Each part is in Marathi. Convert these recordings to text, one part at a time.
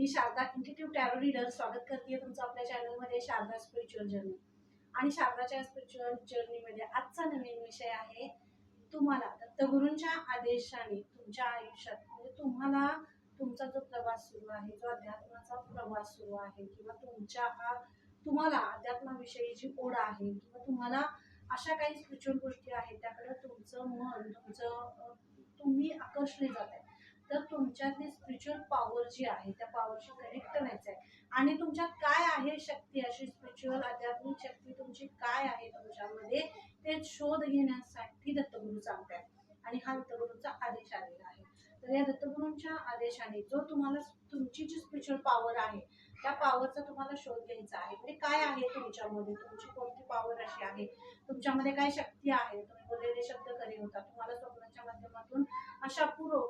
मी शारदा इंटिट्यूट टॅरो रीडर स्वागत करते तुमचं आपल्या चॅनलमध्ये शारदा स्पिरिच्युअल जर्नी आणि शारदाच्या स्पिरिच्युअल जर्नीमध्ये आजचा नवीन विषय आहे तुम्हाला दत्तगुरूंच्या आदेशाने तुमच्या आयुष्यात म्हणजे तुम्हाला तुमचा जो प्रवास सुरू आहे जो अध्यात्माचा प्रवास सुरू आहे किंवा तुमच्या हा तुम्हाला अध्यात्माविषयी जी ओढ आहे किंवा तुम्हाला अशा काही स्पिरिच्युअल गोष्टी आहेत त्याकडे तुमचं मन तुमचं तुम्ही आकर्षले जात आहे तर तुमच्यातली स्पिरिच्युअल पॉवर जी आहे त्या पॉवरशी कनेक्ट व्हायचं आहे आणि तुमच्यात काय आहे शक्ती? अशी स्पिरिच्युअल आध्यात्मिक शक्ती तुमची काय आहे तुमच्यामध्ये? ते शोध घेण्यासाठी दत्तगुरू सांगतात आणि हा दत्तगुरूंचा आदेश आलेला आहे. तर या दत्तगुरूंच्या आदेशाने जो तुम्हाला तुमची जी स्पिरिच्युअल पॉवर आहे त्या पॉवरचा तुम्हाला शोध घ्यायचा आहे. म्हणजे काय आहे तुमच्यामध्ये? तुमची कोणती पॉवर अशी आहे? तुमच्यामध्ये काय शक्ती आहे? तुम्ही बोललेले शब्द खरे होता तुम्हाला स्वप्नाच्या माध्यमातून अशा पूर्व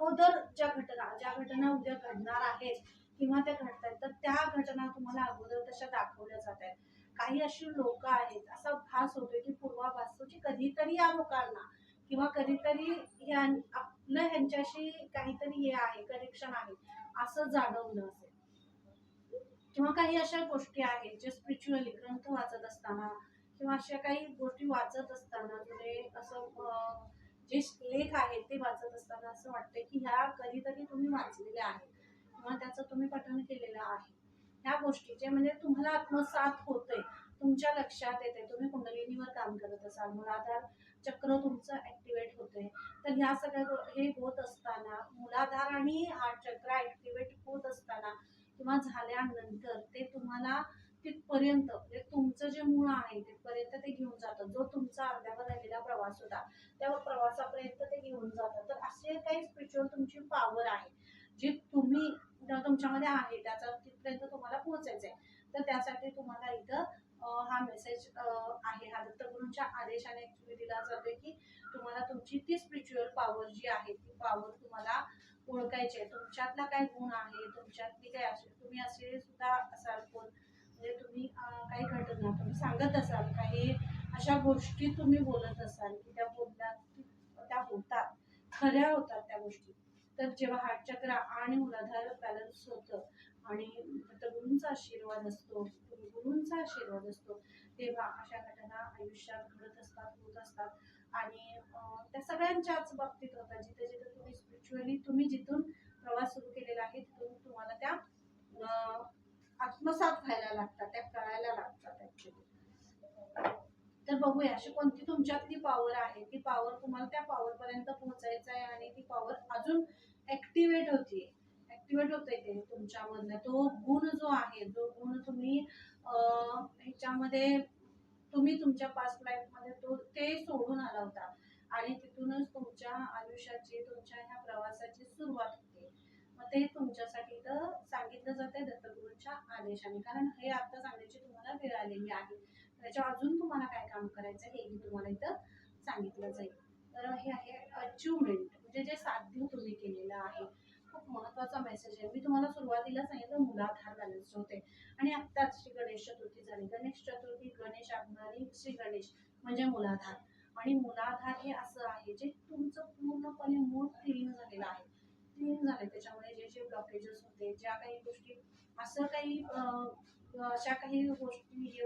अगोदरच्या घटना ज्या घटना उद्या घडणार आहेत किंवा त्या घडत आहेत तर त्या घटना तुम्हाला अगोदर तशा दाखवल्या जात आहेत. काही अशी लोक आहेत असा भास होतोय की पूर्वाभास की कधीतरी या लोकांना किंवा कधीतरी ह्या आपलं ह्यांच्याशी काहीतरी हे आहे कनेक्शन आहे असं जाणवलं असेल. किंवा काही अशा गोष्टी आहेत जे स्पिरिच्युअली ग्रंथ वाचत असताना किंवा अशा काही गोष्टी वाचत असताना तुझे असं जे लेख आहेत ते वाचत असताना असं वाटतं की ह्या कधीतरी तुम्ही वाचलेल्या आहेत किंवा त्याचं तुम्ही पठण केलेलं आहे. ह्या गोष्टी जे म्हणजे तुम्हाला आत्मसात होतंय. तुमच्या लक्षात येते तुम्ही कुंडलिनीवर काम करत असाल मुलाधार चक्र तुमचं ऍक्टिवेट होतंय. तर ह्या सगळ्या हे होत असताना मूलाधार आणि हा चक्र ऍक्टिवेट होत असताना किंवा झाल्यानंतर ते तुम्हाला तिथपर्यंत म्हणजे तुमचं जे मूळ आहे तिथपर्यंत ते घेऊन जातं जो तुमचा अर्ध्यावर राहिलेला प्रवास होता त्या प्रवासापर्यंत ते घेऊन जातात. तर असे काही स्पिरिच्युअल तुमची पॉवर आहे जी तुम्ही तुमच्यामध्ये आहे त्याचा तिथपर्यंत तुम्हाला पोहोचायचं आहे तर त्यासाठी तुम्हाला इथं हा मेसेज आहे. हा दत्तगुरूंच्या आदेशाने ऍक्च्युली दिला जातोय की तुम्हाला तुमची ती स्पिरिच्युअल पॉवर जी आहे ती पॉवर तुम्हाला ओळखायची आहे तुमच्यातला काय गुण आहे तुमच्यातली काय असेल तुम्ही असे सुद्धा असाल कोण? म्हणजे तुम्ही काही घटना तुम्ही सांगत असाल काही अशा गोष्टी तुम्ही बोलत असाल की त्या बोलतात त्या होतात. खऱ्या होतात त्या गोष्टी. तर जेव्हा हाटचक्र चक्र आणि मुलाधार बॅलन्स होतं आणि गुरूंचा आशीर्वाद असतो गुरूंचा आशीर्वाद असतो तेव्हा अशा घटना आयुष्यात घडत असतात होत असतात. आणि त्या सगळ्यांच्याच बाबतीत होतात. जिथे जिथे तुम्ही स्पिरिच्युअली तुम्ही जिथून प्रवास सुरू केलेला आहे तिथून तुम्हाला त्या आत्मसात व्हायला लागतात त्या कळायला लागतात ऍक्च्युली तर बघूया अशी कोणती तुमच्यातली पॉवर आहे? ती पॉवर तुम्हाला त्या पॉवर पर्यंत पोहोचायचं आहे आणि ती पॉवर अजून ऍक्टिवेट होतीये. ऍक्टिवेट होते ते तुमच्यामधला तो गुण जो आहे जो गुण तुम्ही ह्याच्यामध्ये तुम्ही तुमच्या पास्ट लाईफमध्ये तो ते सोडून आला होता. आणि तिथूनच तुमच्या आयुष्याची तुमच्या ह्या प्रवासाची सुरुवात ते तुमच्यासाठी इथं सांगितलं जाते दत्तगुरूंच्या आदेशाने. कारण हे आता सांगण्याची तुम्हाला वेळ आलेली आहे. त्याच्या अजून तुम्हाला काय काम करायचं आहे हेही तुम्हाला इथं सांगितलं जाईल. तर हे आहे अचिव्हमेंट म्हणजे जे साध्य तुम्ही केलेलं आहे. खूप महत्त्वाचा मेसेज आहे. मी तुम्हाला सुरुवातीला सांगितलं मुलाधार बॅलन्स होते. आणि आत्ताच श्री गणेश चतुर्थी झाली. गणेश चतुर्थी गणेश आगमनी श्री गणेश म्हणजे मुलाधार. आणि मुलाधार हे असं आहे जे तुमचं पूर्णपणे मूळ क्लीन झालेलं आहे. क्लीन झाले त्याच्यामुळे जे जे ब्लॉकेजेस होते ज्या काही गोष्टी असं काही अशा काही गोष्टी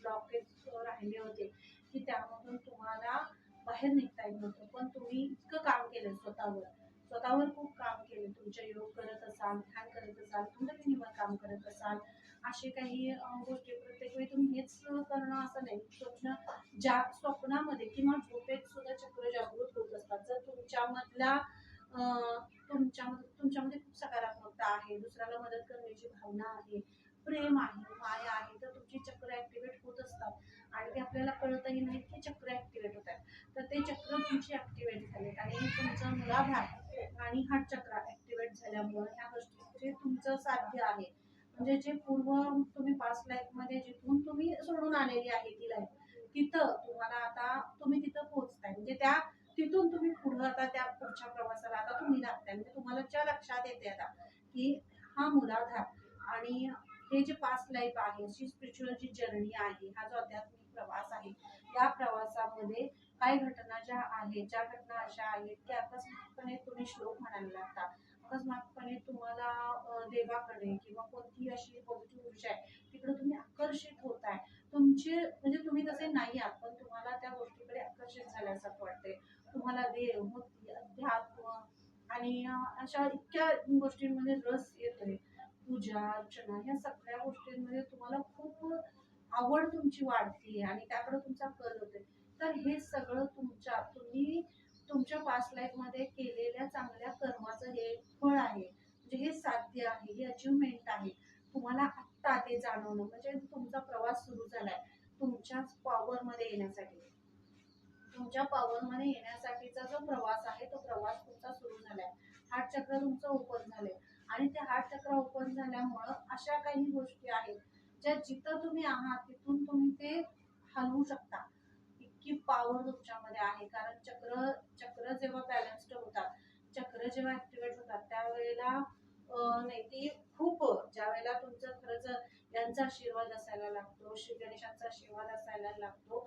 ब्लॉकेज राहिले होते की त्यामधून तुम्हाला बाहेर निघता येत नव्हतं. पण तुम्ही इतकं काम केलं स्वतःवर. स्वतःवर खूप काम केले तुमचे योग करत असाल ध्यान करत असाल कुंडलिनीवर काम करत असाल असे काही गोष्टी प्रत्येक वेळी तुम्ही हेच करणं असं नाही. स्वप्न ज्या स्वप्नामध्ये किंवा झोपेत सुद्धा चक्र जागृत होत असतात. जर तुमच्यामधला तुमच्यामध्ये तुमच्यामध्ये खूप सकारात्मकता आहे. दुसऱ्याला मदत करण्याची भावना आहे. प्रेम आहे माया आहे. तर तुमची चक्र ऍक्टिव्हेट होत असतात. आणि ते आपल्याला कळतही नाही की चक्र ऍक्टिव्हेट होत आहेत. तर ते चक्र तुमची ऍक्टिवेट झालेत. आणि तुमचं मुलाधार आणि हार्ट चक्र ऍक्टिवेट झाल्यामुळे ह्या गोष्टी जे तुमचं साध्य आहे. म्हणजे जे पूर्व तुम्ही पास्ट लाईफमध्ये जिथून तुम्ही सोडून आलेली आहे ती लाईफ तिथं तुम्हाला आता तुम्ही तिथं पोहोचताय. म्हणजे त्या तिथून तुम्ही पुढं आता त्या पुढच्या प्रवासाला आता तुम्ही लागताय. म्हणजे तुम्हाला ज्या लक्षात येते आता की हा मुलाधार आणि हे जे पास्ट लाईफ आहे अशी स्पिरिच्युअल जी जर्नी आहे हा जो आध्यात्मिक प्रवास आहे या प्रवासामध्ये काही घटना ज्या आहेत ज्या घटना अशा आहेत की अकस्मातपणे तुम्ही श्लोक म्हणायला लागता. अकस्मातपणे तुम्हाला देवाकडे किंवा कोणती अशी पॉझिटिव्ह ऊर्जा आहे तिकडे तुम्ही आकर्षित होताय. तुमचे म्हणजे तुम्ही तसे नाही आहात पण तुम्हाला त्या गोष्टीकडे आकर्षित झाल्यासारखं वाटते तुम्हाला देव भक्ती अध्यात्म आणि अशा इतक्या गोष्टींमध्ये रस येतोय. पूजा अर्चना ह्या सगळ्या गोष्टींमध्ये तुम्हाला खूप आवड तुमची वाढते आणि त्याकडे तुमचा कल होतोय. तर हे सगळं तुमच्या तुम्ही तुमच्या पास्ट लाईफमध्ये केलेल्या चांगल्या कर्माचं हे फळ आहे. म्हणजे हे साध्य आहे हे अचिव्हमेंट आहे. तुम्हाला आत्ता ते जाणवणं म्हणजे तुमचा प्रवास सुरू झालाय. तुमच्याच पॉवरमध्ये येण्यासाठी. तुमच्या पवनमध्ये मध्ये येण्यासाठीचा जो प्रवास आहे तो प्रवास तुमचा सुरू झालाय. हार्ट चक्र तुमचं ओपन झालंय. आणि ते हार्ट चक्र ओपन झाल्यामुळं अशा काही गोष्टी आहेत ज्या जिथं तुम्ही आहात तिथून तुम्ही ते हलवू शकता. इतकी पॉवर तुमच्यामध्ये आहे कारण चक्र चक्र जेव्हा बॅलन्स्ड होतात चक्र जेव्हा ऍक्टिव्हेट होतात त्यावेळेला नाही ती खूप ज्या वेळेला तुमचं खरंच यांचा आशीर्वाद असायला लागतो श्री गणेशांचा आशीर्वाद असायला लागतो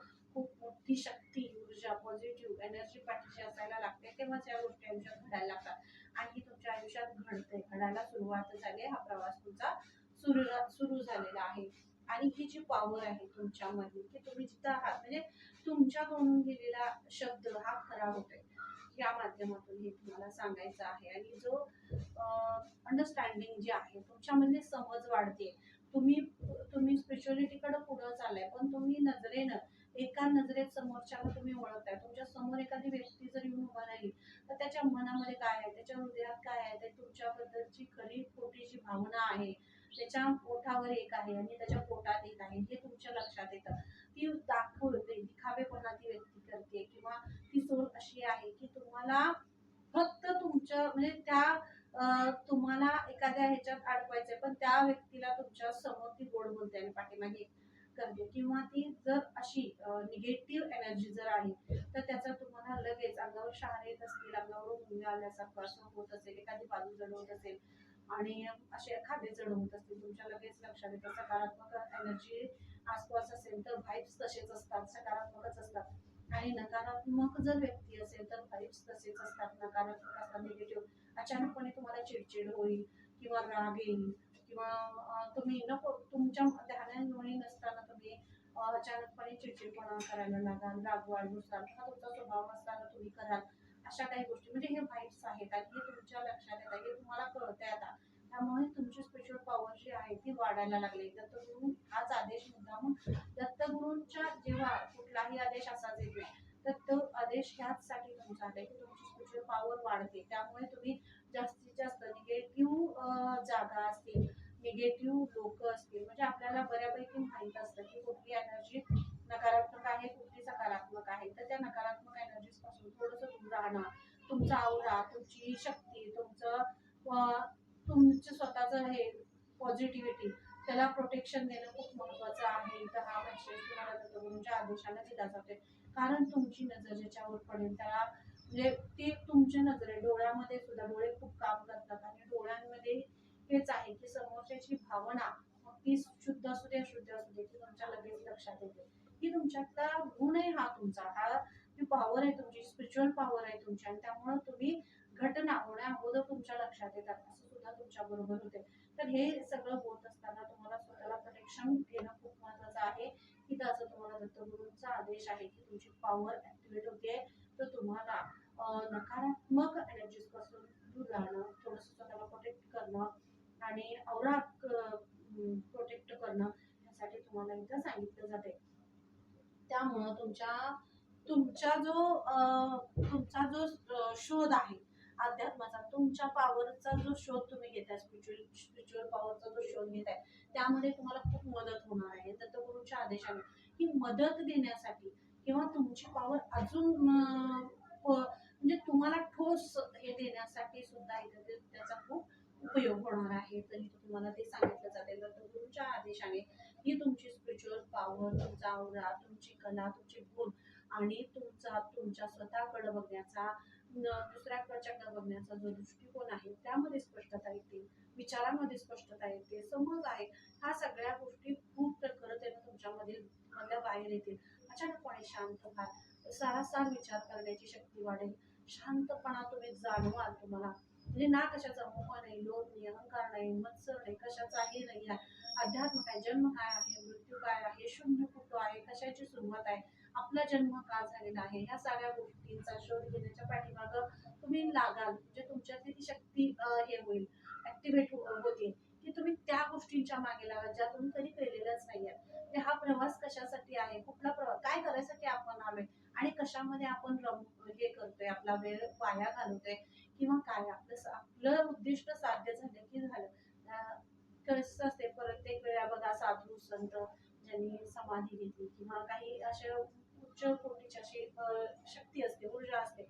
ही शक्ती ऊर्जा पॉझिटिव्ह एनर्जी पाठीशी असायला लागते तेव्हाच या गोष्टी आयुष्यात घडायला लागतात. आणि ही तुमच्या आयुष्यात घडते घडायला सुरुवात झाली हा प्रवास तुमचा सुरू सुरू झालेला आहे. आणि ही जी पॉवर आहे तुमच्यामध्ये की तुम्ही जिथं आहात म्हणजे तुमच्याकडून गेलेला शब्द हा खरा होतोय. या माध्यमातून हे तुम्हाला सांगायचं आहे. आणि जो अंडरस्टँडिंग जे आहे तुमच्यामध्ये समज वाढते. तुम्ही तुम्ही स्पिरिच्युअलिटीकडे पुढं चाललाय पण तुम्ही नजरेनं एका नजरेत समोरच्याला तुम्ही ओळखताय. तुमच्यासमोर एखादी व्यक्ती जर येऊन उभा राहिली तर त्याच्या मनामध्ये काय आहे? त्याच्या हृदयात काय आहे? ते तुमच्याबद्दलची खरी खोटी जी भावना आहे. त्याच्या पोटावर एक आहे आणि त्याच्या पोटात एक आहे. हे तुमच्या लक्षात येतं. ती दाखवते दिखावेपणा ती व्यक्ती करते किंवा ती सोल अशी आहे की तुम्हाला फक्त तुमच्या म्हणजे त्या तुम्हाला एखाद्या ह्याच्यात अडकवायचंय पण त्या व्यक्तीला तुमच्यासमोर ती गोड बोलते आणि पाठीमागे करते. किंवा ती जर अशी निगेटिव्ह एनर्जी जर आहे तर त्याचा तुम्हाला लगेच अंगावर शहारे येत असतील अंगावर मुंग्या आल्यासारखं असं होत असेल एखादी बाजू जड होत असेल आणि असे एखादे जड होत असतील तुमच्या लगेच लक्षात येतं सकारात्मक एनर्जी आसपास असेल तर व्हाईब्स तसेच असतात सकारात्मकच असतात. आणि नकारात्मक जर व्यक्ती असेल तर व्हाईब्स तसेच असतात नकारात्मक असतात निगेटिव्ह अचानकपणे तुम्हाला चिडचिड होईल किंवा राग येईल किंवा तुम्ही नको तुमच्या ध्यानामुळे अचानकपणे चिडचिडपणा करायला लागाल राग वाढवसाल हा तुमचा स्वभाव असताना तुम्ही कराल अशा काही गोष्टी. म्हणजे हे व्हाईट्स आहेत आणि हे तुमच्या लक्षात येतात हे तुम्हाला कळतंय आता. त्यामुळे तुमची स्पेशल पॉवर जी आहे ती वाढायला लागली. दत्तगुरू हाच आदेश मुद्दाम दत्तगुरूंच्या जेव्हा कुठलाही आदेश असाच येत नाही तर तो आदेश ह्याचसाठी तुमचा आहे की तुमची स्पेशल पॉवर वाढते. त्यामुळे तुम्ही जास्तीत जास्त निगेटिव्ह जागा असतील. निगेटिव्ह लोक असतील म्हणजे आपल्याला बऱ्यापैकी माहीत असतं की कुठली एनर्जी नकारात्मक आहे कुठली सकारात्मक आहे. तर त्या नकारात्मक एनर्जीजपासून थोडंसं दूर राहणं तुमचा आवरा तुमची शक्ती तुमचं तुमचं स्वतःचं हे पॉझिटिव्हिटी त्याला प्रोटेक्शन देणं खूप महत्वाचं आहे. तर हा मेसेज तुम्हाला दत्तगुरूंच्या म्हणजे आदेशाला दिला जातोय. कारण तुमची नजर ज्याच्यावर पडेल त्याला म्हणजे ते तुमच्या नजरे डोळ्यामध्ये सुद्धा डोळे खूप काम करतात आणि डोळ्यांमध्ये हेच आहे की समोरच्याची भावना मग ती शुद्ध असू दे अशुद्ध असू दे ती तुमच्या लगेच लक्षात येते. की तुमच्यातला गुण आहे हा तुमचा. हा जी पॉवर आहे तुमची स्पिरिच्युअल पॉवर आहे तुमची आणि त्यामुळे तुम्ही घटना होण्या अगोदर तुमच्या लक्षात येतात. असं सुद्धा तुमच्या बरोबर होते. तर हे सगळं होत असताना तुम्हाला स्वतःला प्रोटेक्शन घेणं खूप महत्वाचं आहे. की त्याचं तुम्हाला दत्तगुरूंचा आदेश आहे की तुमची पॉवर ऍक्टिव्हेट होते. तर तुम्हाला नकारात्मक एनर्जीजपासून दूर राहणं थोडंसं स्वतःला प्रोटेक्ट करणं आणि औरा प्रोटेक्ट करणं यासाठी तुम्हाला इथं सांगितलं जाते त्यामुळं तुमच्या तुमचा जो तुमचा जो शोध आहे अध्यात्माचा तुमच्या पॉवरचा जो शोध तुम्ही घेताय स्पिरिच्युअल स्पिरिच्युअल पॉवरचा जो शोध घेताय त्यामध्ये तुम्हाला खूप मदत होणार आहे. दत्तगुरूच्या आदेशाने ही मदत देण्यासाठी किंवा तुमची पॉवर अजून म्हणजे तुम्हाला ठोस हे देण्यासाठी सुद्धा इथं त्याचा खूप उपयोग होणार आहे. तर तुम्हाला ते सांगितलं जाते. दत्तगुरूंच्या आदेशाने ही तुमची स्पिरिच्युअल पॉवर तुमचा आवरा तुमची कला तुमचे गुण आणि तुमचा तुमच्या स्वतःकडे बघण्याचा दुसऱ्याकडच्याकडे बघण्याचा जो दृष्टिकोन आहे त्यामध्ये स्पष्टता येते. विचारामध्ये स्पष्टता येते. समज आहे ह्या सगळ्या गोष्टी खूप प्रखरतेनं तुमच्यामधील मधल्या बाहेर येतील. अचानकपणे शांत व्हाल सारासार विचार करण्याची शक्ती वाढेल. शांतपणा तुम्ही जाणवाल तुम्हाला. म्हणजे ना कशाचा मोह नाही लोभ नाही अहंकार नाही मत्सर नाही कशाचाही नाही आहे. अध्यात्म काय जन्म काय आहे मृत्यू काय आहे शून्य कुठं आहे कशाची सुरुवात आहे आपला जन्म का झालेला आहे ह्या सगळ्या गोष्टींचा शोध घेण्याच्या पाठीमागं तुम्ही लागाल म्हणजे तुमच्यातली ती शक्ती हे होईल ऍक्टिव्हेट हो-, होतील की तुम्ही त्या गोष्टींच्या मागे लागाल ज्या तुम्ही कधी केलेल्याच नाहीये ते हा प्रवास कशासाठी आहे कुठला प्रवास काय करायसाठी आपण आलोय आणि कशामध्ये आपण रम हे करतोय आपला वेळ वाया घालवतोय किंवा काय आपलं आपलं उद्दिष्ट साध्य झालं की झालं. कसं असते प्रत्येक वेळा बघा साधू संत ज्यांनी समाधी घेतली किंवा काही अशा उच्च कोटीची अशी शक्ती असते ऊर्जा असते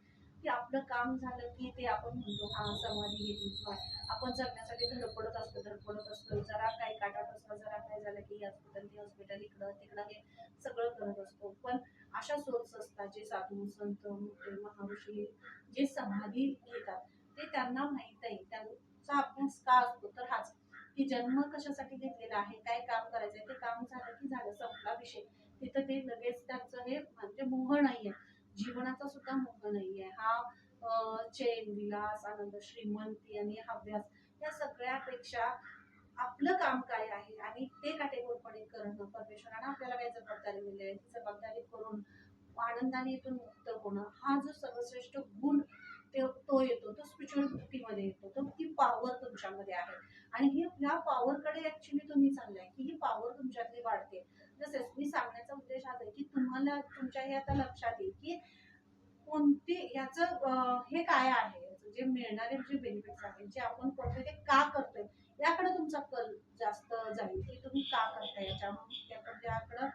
की आपलं काम झालं की ते आपण म्हणतो हा समाधी घेतली किंवा आपण जगण्यासाठी धडपडत असतो धडपडत असतो जरा काही काटात असतो जरा काय झालं की हॉस्पिटल ते हॉस्पिटल इकडं तिकडं हे सगळं करत असतो. पण अशा सोर्स असतात जे साधू संत मोठे महर्षी जे समाधी घेतात. ते त्यांना माहीत आहे. त्यांचा अभ्यास का असतो? तर हाच की जन्म कशासाठी घेतलेला आहे? काय काम करायचंय? ते काम झालं की झालं. संपला विषय. तिथं ते लगेच त्यांचं हे म्हणजे मोह नाहीये. जीवनाचा सुद्धा मोह नाहीये. हा चैन विलास आनंद श्रीमंती आणि हव्यास या सगळ्यापेक्षा आपलं काम काय आहे आणि ते काटेकोरपणे करणं परमेश्वरानं आपल्याला काय जबाबदारी दिली आहे? ती जबाबदारी करून आनंदाने इथून मुक्त होणं हा जो सर्वश्रेष्ठ गुण ते तो येतो तो स्पिरिच्युअल येतो तो ती पॉवर तुमच्यामध्ये आहे. आणि ही ह्या पॉवरकडे ऍक्च्युली तुम्ही चाललाय की ही पॉवर तुमच्यातली वाढते. तसेच मी सांगण्याचा उद्देश हा आहे की तुम्हाला तुमच्या हे आता लक्षात येईल की कोणते याचं हे काय आहे? जे मिळणारे जे बेनिफिट्स आहेत जे आपण करतोय ते का करतोय याकडे तुमचा कल जास्त जाईल की तुम्ही का करता याच्यामुळे त्याकडे याकडं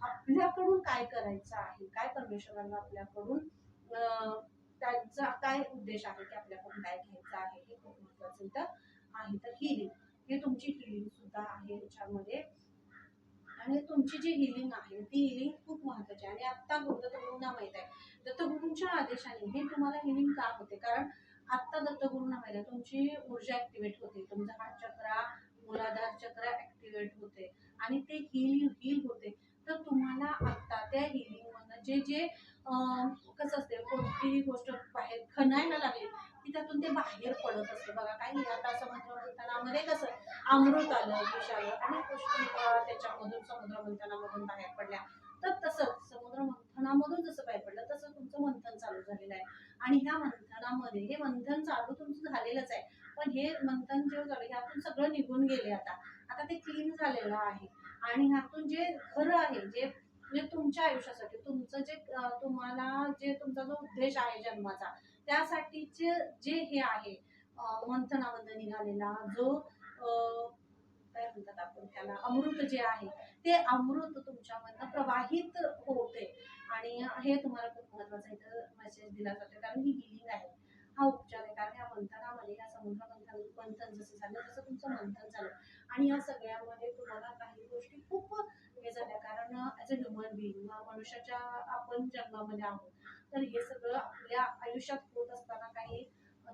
आपल्याकडून काय करायचं आहे? काय परमेश्वरांना आपल्याकडून त्यांचा काय उद्देश आहे की आपल्याकडून काय घ्यायचं आहे हे खूप महत्वाचं इथं आहे. तर हिलिंग हे तुमची हिलिंग सुद्धा आहे याच्यामध्ये. आणि तुमची जी हिलिंग आहे ती हिलिंग खूप महत्वाची आहे. आणि आत्ता दत्तगुरूंना माहीत आहे. दत्तगुरूंच्या आदेशाने हे तुम्हाला हिलिंग का होते? कारण आत्ता दत्तगुरूंना माहीत तुमची ऊर्जा ऍक्टिव्हेट होते तुमचा हात चक्रा मूलाधार चक्र ऍक्टिव्हेट होते आणि ते हिल हिल होते. तर तुम्हाला आत्ता त्या हिलिंग मधनं जे जे कसं असते कोणतीही गोष्ट बाहेर खणायला लागली की त्यातून ते बाहेर पडत असते. बघा काय नाही आता समुद्र मंथनामध्ये कसं अमृत आलं विष आलं अनेक गोष्टी त्याच्यामधून समुद्र मंथनामधून बाहेर पडल्या. तर तसंच समुद्र मंथनामधून जसं बाहेर पडलं तसं तुमचं मंथन चालू झालेलं आहे. आणि ह्या मंथनामध्ये हे मंथन चालू तुमचं झालेलंच आहे. पण हे मंथन जे झालं ह्यातून सगळं निघून गेले आता. आता ते क्लीन झालेलं आहे. आणि ह्यातून जे खरं आहे जे म्हणजे तुमच्या आयुष्यासाठी तुमचं जे तुम्हाला जे तुमचा जो उद्देश आहे जन्माचा त्यासाठीचे जे हे आहे मंथनामध्ये निघालेला जो काय म्हणतात आपण त्याला अमृत जे आहे ते अमृत तुमच्यामधनं प्रवाहित होते. आणि हे तुम्हाला खूप महत्त्वाचं इथं मेसेज दिला जातो कारण ही हिलिंग आहे. हा उपचार आहे. कारण या मंथनामध्ये या समुद्र मंथन मंथन जसं झालं तसं तुमचं मंथन झालं. आणि या सगळ्यामध्ये तुम्हाला काही गोष्टी खूप हे झाल्या. कारण ॲज अ ह्युमन बिईंग मनुष्याच्या आपण जन्मामध्ये आहोत. तर हे सगळं आपल्या आयुष्यात होत असताना काही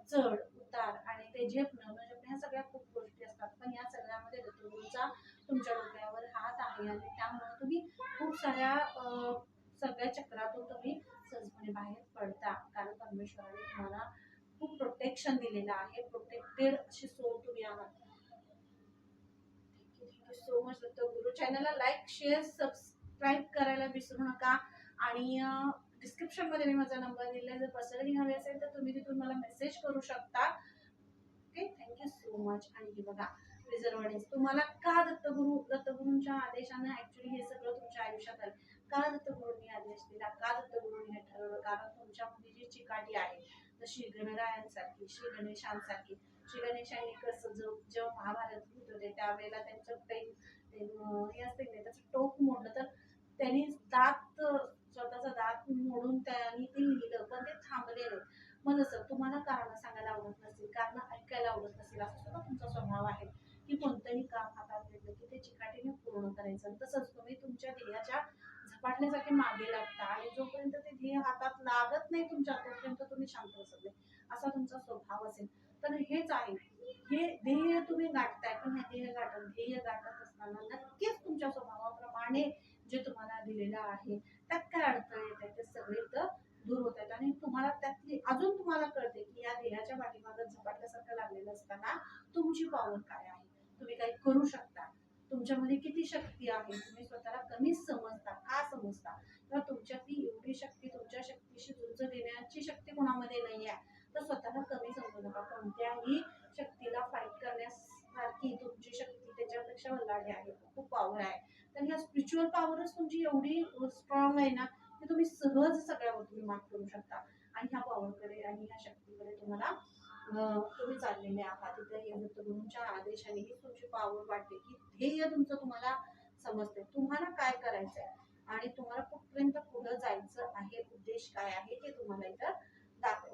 चढ उतार आणि ते झेपणं म्हणजे ह्या सगळ्या खूप गोष्टी असतात. पण या सगळ्यामध्ये ऋतुचा तुमच्या डोक्यावर हात आहे आणि त्यामुळे तुम्ही खूप साऱ्या सगळ्या चक्रातून तुम्ही सहजपणे बाहेर पडता. कारण परमेश्वराने तुम्हाला खूप प्रोटेक्शन दिलेलं आहे. प्रोटेक्टेड अशी सोल तुम्ही आहात. सो मच दत्त गुरु. चॅनलला लाईक शेअर सबस्क्राईब करायला विसरू नका. आणि डिस्क्रिप्शनमध्ये मी माझा नंबर दिला जर पर्सनली हवे असेल तर तुम्ही तिथून मला मेसेज करू शकता. ओके थँक्यू सो मच आणि हे बघा रिझर्वडेन्स तुम्हाला का दत्तगुरु दत्तगुरूंच्या आदेशानं ऍक्च्युली हे सगळं तुमच्या आयुष्यात आलं? का दत्तगुरूंनी आदेश दिला. का दत्तगुरूंनी हे ठरवलं कारण तुमच्यामध्ये जी चिकाटी आहे जशी गणरायांसारखी श्री गणेशांसारखी. श्री गणेशांनी कसं जो जेव्हा महाभारत घेत होते त्यावेळेला त्यांचं काही ते, हे असते नाही त्याचं टोक मोडलं तर त्यांनी दात स्वतःचा दात मोडून त्यांनी ते लिहिलं पण ते थांबले नाही मग जसं तुम्हाला कारण सांगायला आवडत नसेल कारण ऐकायला आवडत नसेल असं सुद्धा तुमचा स्वभाव आहे की कोणतंही काम हातात घेतलं की ते चिकाटीने पूर्ण करायचं तसंच तुम्ही तुमच्या ध्येयाच्या झपाटण्यासाठी मागे लागता आणि जोपर्यंत ते ध्येय हातात लागत नाही तुमच्या तोपर्यंत तुम्ही शांत बसत असा तुमचा स्वभाव असेल. तर हेच आहे. हे ध्येय तुम्ही गाठताय. पण हे ध्येय गाठत ध्येय गाठत असताना नक्कीच तुमच्या स्वभावाप्रमाणे जे तुम्हाला दिलेलं आहे त्यात काय अडथळे येत आहेत ते सगळे तर दूर होत आहेत. आणि तुम्हाला त्यातली अजून तुम्हाला कळते की या ध्येयाच्या पाठीमागं झपाटल्यासारखं लागलेलं असताना तुमची पॉवर काय आहे? तुम्ही काही करू शकता. तुमच्यामध्ये किती शक्ती आहे तुम्ही स्वतःला कमीच समजता का समजता तर तुमच्यातली एवढी शक्ती तुमच्या शक्तीशी झुंज देण्याची शक्ती कुणामध्ये नाही आहे तर स्वतःला कमी समजू नका. कोणत्याही शक्तीला फाईट करण्यासारखी तुमची शक्ती त्याच्यापेक्षा वल्लाडी आहे. खूप पॉवर आहे. तर ह्या स्पिरिच्युअल पॉवरच तुमची एवढी स्ट्रॉंग आहे ना की तुम्ही सहज सगळ्यावर तुम्ही मात करू शकता. आणि ह्या पॉवरकडे आणि ह्या शक्तीकडे तुम्हाला तुम्ही चाललेले आहात. तिथे हे दत्तगुरूंच्या आदेशाने ही तुमची पॉवर वाटते की ध्येय तुमचं तुम्हाला समजते तुम्हाला काय करायचंय? आणि तुम्हाला कुठपर्यंत पुढे जायचं आहे? उद्देश काय आहे? ते तुम्हाला इथं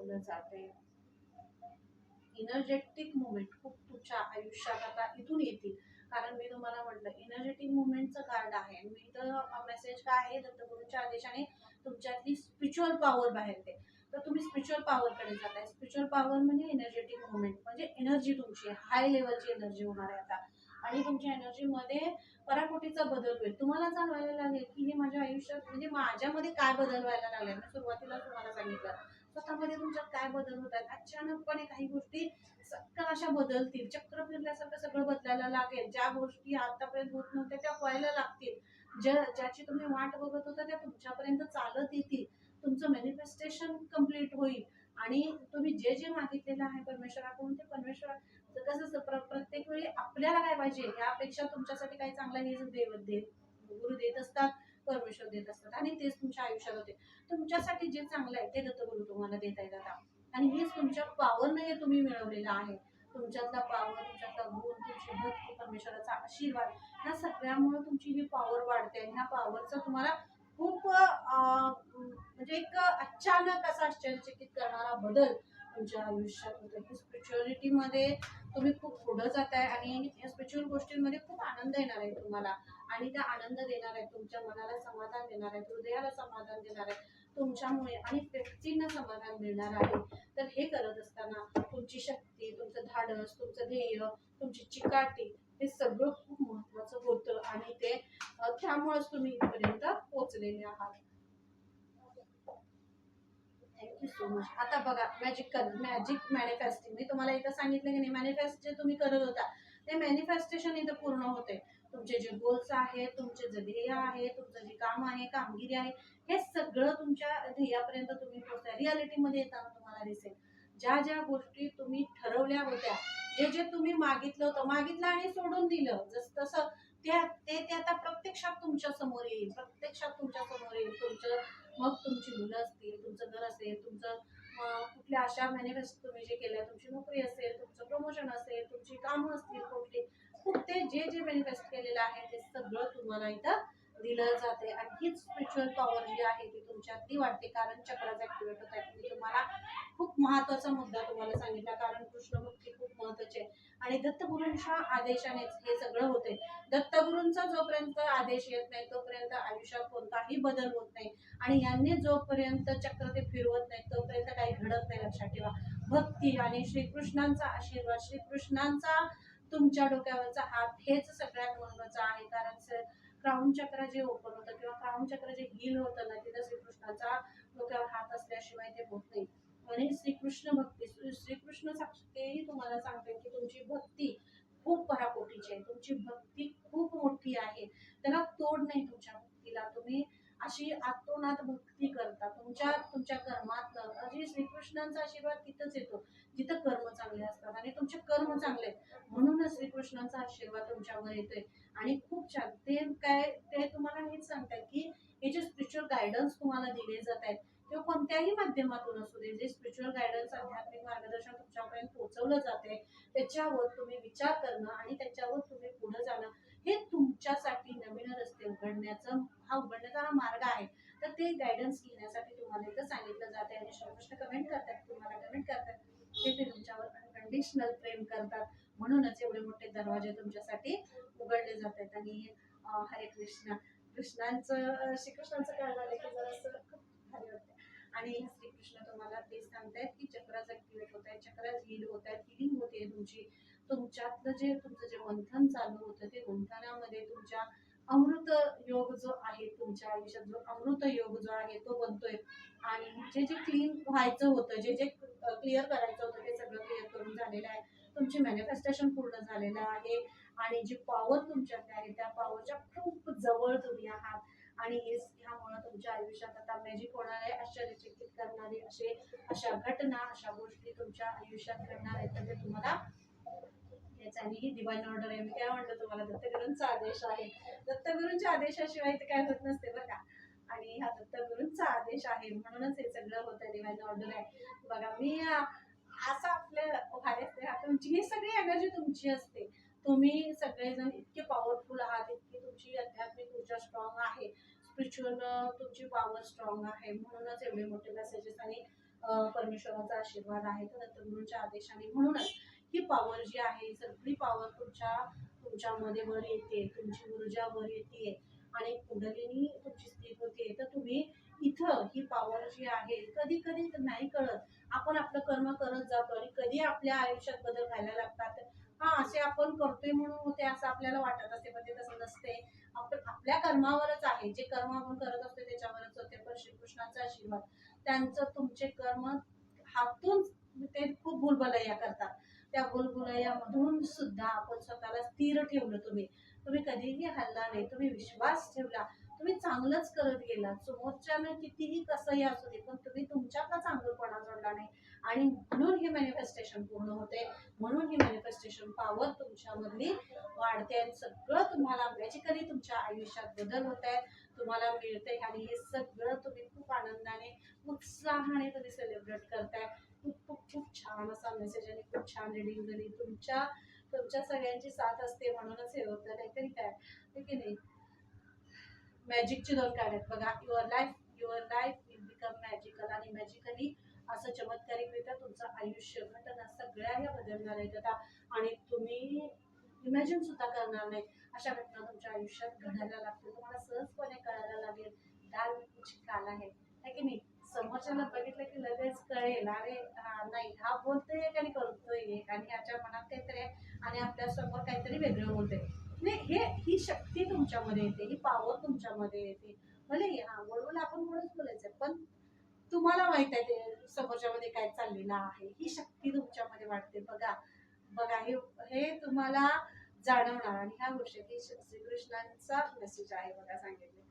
दाखवलं जाते. इनर्जेटिक मुवमेंट खूप तुमच्या आयुष्यात आता इथून येतील. कारण मी तुम्हाला म्हटलं एनर्जेटिक मुवमेंटचं कार्ड आहे. मी तर मेसेज काय आहे? दत्तगुरूंच्या आदेशाने तुमच्यातली स्पिरिच्युअल पॉवर बाहेर येते. तर तुम्ही स्पिरिच्युअल पॉवरकडे जाताय. स्पिरिच्युअल पॉवर म्हणजे एनर्जेटिक मुवमेंट म्हणजे एनर्जी तुमची हाय लेवलची एनर्जी होणार आहे आता. आणि तुमच्या एनर्जीमध्ये पराकोटीचा बदल होईल. तुम्हाला जाणवायला लागेल की हे माझ्या आयुष्यात म्हणजे माझ्यामध्ये काय बदल व्हायला लागले मी सुरुवातीला तुम्हाला सांगितलं. स्वतःमध्ये तुमच्यात काय बदल होतात? अचानकपणे काही गोष्टी सटकन अशा बदलतील. चक्र फिरल्यासारखं सगळं बदलायला लागेल. ज्या गोष्टी आतापर्यंत होत नव्हत्या त्या व्हायला लागतील. ज्या ज्याची तुम्ही वाट बघत होता त्या तुमच्यापर्यंत चालत येतील. तुमचं मॅनिफेस्टेशन कंप्लीट होईल. आणि तुम्ही जे जे मागितलेलं आहे परमेश्वराकडून ते परमेश्वर. कसं प्र- प्रत्येक वेळी आपल्याला काय पाहिजे? यापेक्षा तुमच्यासाठी काही चांगला हे देव देत गुरु देत असतात. परमेश्वर देत असतात आणि तेच तुमच्या आयुष्यात होते. तुमच्यासाठी जे चांगलं आहे ते दत्तगुरु तुम्हाला देता येतात आणि हेच तुमच्या पावरनं हे तुम्ही मिळवलेलं आहे. तुमच्यातला पावर तुमच्यातला गुण तुमची भक्ती परमेश्वराचा आशीर्वाद ह्या सगळ्यामुळे तुमची ही पॉवर वाढते आणि ह्या पॉवरचा तुम्हाला खूप म्हणजे एक अचानक असा आश्चर्यचकित करणारा बदल तुमच्या आयुष्यात होतो की स्पिरिच्युअलिटीमध्ये तुम्ही खूप पुढं जात आहे आणि या स्पिरिच्युअल गोष्टींमध्ये खूप आनंद येणार आहे तुम्हाला. आणि त्या आनंद देणार आहे तुमच्या मनाला समाधान देणार आहे हृदयाला समाधान देणार आहे तुमच्यामुळे आणि व्यक्तींना समाधान मिळणार आहे. तर हे करत असताना तुमची शक्ती तुमचं धाडस तुमचं ध्येय तुमची चिकाटी हे सगळं खूप महत्वाचं होतं आणि ते त्यामुळेच तुम्ही इथपर्यंत पोहोचलेले आहात. थँक्यू सो मच आता बघा मॅजिक कर मॅजिक मॅनिफेस्टिंग मी तुम्हाला इथं सांगितलं की नाही मॅनिफेस्ट जे तुम्ही करत होता ते मॅनिफेस्टेशन इथं पूर्ण होते तुमचे जे गोल्स आहेत तुमचे जे ध्येय आहे तुमचं जे काम आहे कामगिरी आहे हे सगळं तुमच्या ध्येयापर्यंत तुम्ही पोहोचता. रियालिटीमध्ये येताना तुम्हाला दिसेल. ज्या ज्या गोष्टी तुम्ही ठरवल्या होत्या जे जे तुम्ही मागितलं होतं मागितलं आणि सोडून दिलं जस तसं त्या ते ते आता प्रत्यक्षात तुमच्यासमोर येईल. प्रत्यक्षात तुमच्यासमोर येईल. तुमचं मग तुमची मुलं असतील तुमचं घर असेल तुमचं कुठल्या अशा मॅनिफेस्ट तुम्ही जे केलं तुमची नोकरी असेल तुमचं प्रमोशन असेल तुमची कामं असतील कुठली खूप ते जे जे मॅनिफेस्ट केलेलं आहे ते सगळं तुम्हाला इथं दिलं जाते. आणि हीच स्पिरिच्युअल पॉवर जी आहे ती तुमच्या ती वाटते. कारण चक्राच ऍक्टिवेट होत आहे. मी तुम्हाला खूप महत्त्वाचा मुद्दा तुम्हाला सांगितला. कारण कृष्ण भक्ती खूप महत्वाची आहे. आणि दत्तगुरूंच्या आदेशानेच हे सगळं होते. दत्तगुरूंचा जोपर्यंत आदेश येत नाही तोपर्यंत आयुष्यात कोणताही बदल होत नाही. आणि यांनी जोपर्यंत चक्र ते फिरवत नाही तोपर्यंत काही घडत नाही. लक्षात ठेवा. भक्ती आणि श्रीकृष्णांचा आशीर्वाद श्रीकृष्णांचा तुमच्या डोक्यावरचा हात हेच सगळ्यात महत्वाचं आहे. कारण क्राऊन चक्र जे ओपन होतं किंवा क्राऊन चक्र जे हिल होतं ना तिथं श्रीकृष्णाचा डोक्यावर हात असल्याशिवाय ते होत नाही. आणि श्रीकृष्ण भक्ती श्रीकृष्ण साक्ष तेही तुम्हाला सांगते की तुमची भक्ती खूप पराकोटीची आहे. तुमची भक्ती खूप मोठी आहे. त्याला तोड नाही तुमच्या भक्तीला. तुम्ही अशी आतोनात भक्ती करता तुमच्या तुमच्या कर्मात अशी श्रीकृष्णांचा आशीर्वाद तिथंच येतो जिथं कर्म चांगले असतात आणि तुमचे कर्म चांगले आहेत. म्हणूनच श्रीकृष्णांचा आशीर्वाद तुमच्यावर येतोय. आणि खूप छान ते काय ते तुम्हाला हेच सांगतात की हे जे स्पिरिच्युअल गायडन्स तुम्हाला दिले जात आहेत किंवा कोणत्याही माध्यमातून असू दे. जे स्पिरिच्युअल गायडन्स आध्यात्मिक मार्गदर्शन तुमच्यापर्यंत पोहोचवलं जाते त्याच्यावर तुम्ही विचार करणं आणि त्याच्यावर तुम्ही पुढे जाणं. हे तुमच्यासाठी नवीन रस्ते उघडण्याचं हा उघडण्याचा हा मार्ग आहे. तर ते गायडन्स घेण्यासाठी तुम्हाला इथं सांगितलं जात आहे आणि श्रीकृष्ण कमेंट करतात. तुम्हाला कमेंट करतात. ते ते तुमच्यावर अनकंडिशनल प्रेम करतात. म्हणूनच एवढे मोठे दरवाजे तुमच्यासाठी उघडले जात आहेत आणि हरे कृष्ण कृष्णांचं अं, श्रीकृष्णांचं कळलं की जरासं खूप भारी वाटतं आणि श्रीकृष्ण तुम्हाला तेच सांगतायत की चक्राज ऍक्टिवेट होत आहेत चक्राज हिल होत आहेत हिलिंग होते तुमची. तुमच्यातलं जे तुमचं जे मंथन चालू होतं ते मंथनामध्ये तुमच्या अमृत योग जो आहे तुमच्या आयुष्यात जो अमृत योग जो आहे तो बनतोय. आणि जे जे क्लीन व्हायचं होतं जे जे क्लिअर करायचं होतं ते सगळं क्लिअर करून झालेलं आहे. तुमची मॅनिफेस्टेशन पूर्ण झालेलं आहे. आणि जी पॉवर तुमच्याकडे आहे त्या पॉवरच्या खूप जवळ तुम्ही आहात. आणि ह्यामुळे ह्यामुळं तुमच्या आयुष्यात आता मॅजिक होणार आहे आश्चर्यचकित करणारे असे अशा घटना अशा गोष्टी तुमच्या आयुष्यात घडणार आहेत तर ते तुम्हाला याचा आणि ही डिवाइन ऑर्डर आहे. मी काय म्हणलं तुम्हाला? दत्तगुरूंचा आदेश आहे. दत्तगुरूंच्या आदेशाशिवाय ते काय होत नसते बघा. आणि हा दत्तगुरूंचा आदेश आहे. म्हणूनच हे सगळं होतं डिवाइन ऑर्डर आहे. बघा मी असं आपलं असते. हा तुमची ही सगळी एनर्जी तुमची असते. तुम्ही सगळेजण इतके पॉवरफुल आहात इतकी तुमची आध्यात्मिक ऊर्जा स्ट्रॉंग आहे. स्पिरिच्युअल तुमची पॉवर स्ट्रॉंग आहे. म्हणूनच एवढे मोठे मेसेजेस आणि परमेश्वराचा आशीर्वाद आहे. तर दत्तगुरूंच्या आदेशाने. म्हणूनच ही पॉवर जी आहे सगळी पॉवर तुमच्या तुमच्यामध्ये वर येते तुमची ऊर्जा वर येते. आणि कुंडलिनी तुमची स्थित होते. तर तुम्ही इथं ही पॉवर जी आहे कधी कधी नाही कळत. आपण आपलं कर्म करत जातो आणि कधी आपल्या आयुष्यात बदल व्हायला लागतात. हा असे आपण करतोय म्हणून होते असं आपल्याला वाटत असते पण ते तसं नसते. आपण आपल्या कर्मावरच आहे. जे कर्म आपण करत असतो त्याच्यावरच होते. पण श्रीकृष्णाचा आशीर्वाद. त्यांचं तुमचे कर्म हातून ते खूप भुलभुलैया करतात. त्या भुलभुलैयामधून सुद्धा आपण स्वतःला स्थिर ठेवलं. तुम्ही तुम्ही कधीही हल्ला नाही तुम्ही विश्वास ठेवला तुम्ही चांगलंच करत गेलात समोरच्यानं कितीही कसंही असू दे पण तुम्ही तुमच्यातला चांगलपणा जोडला नाही? आणि म्हणून हे मॅनिफेस्टेशन पूर्ण होते म्हणून ही मॅनिफेस्टेशन पॉवर तुमच्यामधली वाढते आणि सगळं तुम्हाला मॅजिकली तुमच्या आयुष्यात बदल होत आहेत. तुम्हाला मिळते आणि हे सगळं तुम्ही खूप आनंदाने उत्साहाने तुम्ही सेलिब्रेट करताय. खूप खूप खूप छान असा मेसेज आणि खूप छान रिडिंग झाली तुमच्या तुमच्या सगळ्यांची साथ असते म्हणूनच हे होतं नाहीतरी काय? ठीक आहे नाही? मॅजिकचे दोन कार्ड आहेत बघा. Your life your life will become magical आणि मॅजिकली असं चमत्कारिकरित्या तुमचं आयुष्य घटना सगळ्या ह्या बदलणार आहेत आता. आणि तुम्ही इमॅजिन सुद्धा करणार नाही. अशा घटना तुमच्या आयुष्यात घडायला लागतील. तुम्हाला सहजपणे कळायला लागेल. डाल में कुछ काला है की नाही? समोरच्याला बघितलं की लगेच कळेल अरे हा नाही हा बोलतोय आणि करतोय आणि ह्याच्या मनात काहीतरी आहे आणि आपल्यासमोर काहीतरी वेगळं बोलतोय नाही हे ही शक्ती तुमच्यामध्ये येते ही पावर तुमच्यामध्ये येते. भले हा गोडबोल आपण म्हणूनच बोलायचं पण तुम्हाला माहीत आहे ते समोरच्यामध्ये काय चाललेलं आहे. ही शक्ती तुमच्यामध्ये वाटते बघा बघा हे हे तुम्हाला जाणवणार आणि ह्या गोष्टी श्रीकृष्णांचा मेसेज आहे बघा सांगितले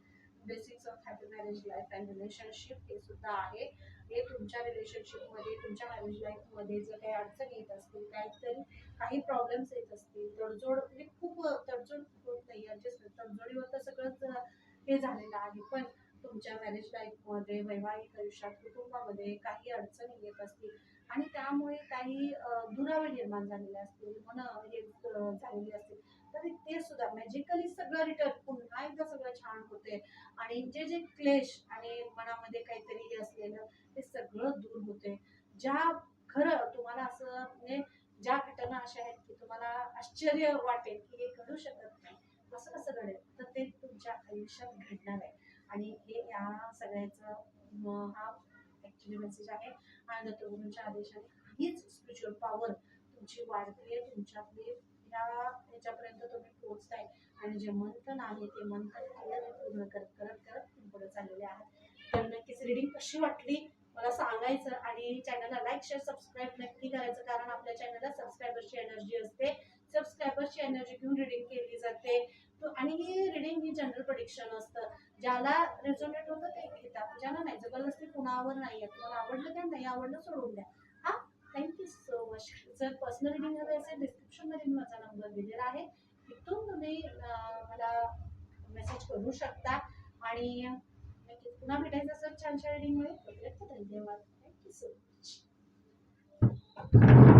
basics of happy marriage life and relationship हे सुद्धा आहे. हे तुमच्या रिलेशनशिपमध्ये तुमच्या मॅरेज लाईफमध्ये जर काही अडचण येत असतील काहीतरी काही प्रॉब्लेम्स येत असतील तडजोड म्हणजे खूप तडजोड होत नाही. ॲडजस्ट तडजोडीवर तर सगळंच हे झालेलं आहे. पण तुमच्या मॅरेज लाईफमध्ये वैवाहिक आयुष्यात कुटुंबामध्ये काही अडचणी येत असतील आणि त्यामुळे काही दुरावे निर्माण झालेले असतील म्हणा हे झालेली असतील. तरी ते सुद्धा मॅजिकली सगळं रिटर्न पुन्हा एकदा सगळं छान होते आणि जे जे क्लेश आणि मनामध्ये काहीतरी हे असलेलं ते सगळं दूर होते ज्या खरं तुम्हाला असं म्हणजे ज्या घटना अशा आहेत की तुम्हाला आश्चर्य वाटेल की हे घडू शकत नाही असं कसं घडेल तर ते तुमच्या आयुष्यात घडणार आहे. आणि हे या सगळ्याचं हा ॲक्च्युली मेसेज आहे. आणि दत्तगुरूंच्या आदेशाने हीच स्पिरिच्युअल पॉवर तुमची वाढते तुमच्यातली ह्या ह्याच्यापर्यंत तुम्ही पोहोचताय. आणि जे मंथन आहे ते मंथन पूर्ण करत करत करत तुम्ही पुढे चाललेले आहात तर नक्कीच रिडिंग कशी वाटली मला सांगायचं आणि चॅनलला लाईक शेअर सबस्क्राईब नक्की करायचं कारण आपल्या चॅनलला सबस्क्रायबरची एनर्जी असते. सबस्क्रायबरची एनर्जी घेऊन रिडिंग केली जाते. आणि ही रिडिंग ही जनरल प्रोडिक्शन असतं. ज्याला रेझोनेट होतं ते घेतात ज्याला नाही जबरदस्ती कुणावर नाही आहे तुम्हाला आवडलं त्या नाही आवडलं सोडून द्या. थँक्यू सो मच जर पर्सनल रिडिंग हवे असेल डिस्क्रिप्शनमध्ये मी माझा नंबर दिलेला आहे. तिथून तुम्ही मला मेसेज करू शकता. आणि पुन्हा भेटायचं असं छानशा छान रिडिंगमुळे धन्यवाद. Thank you so much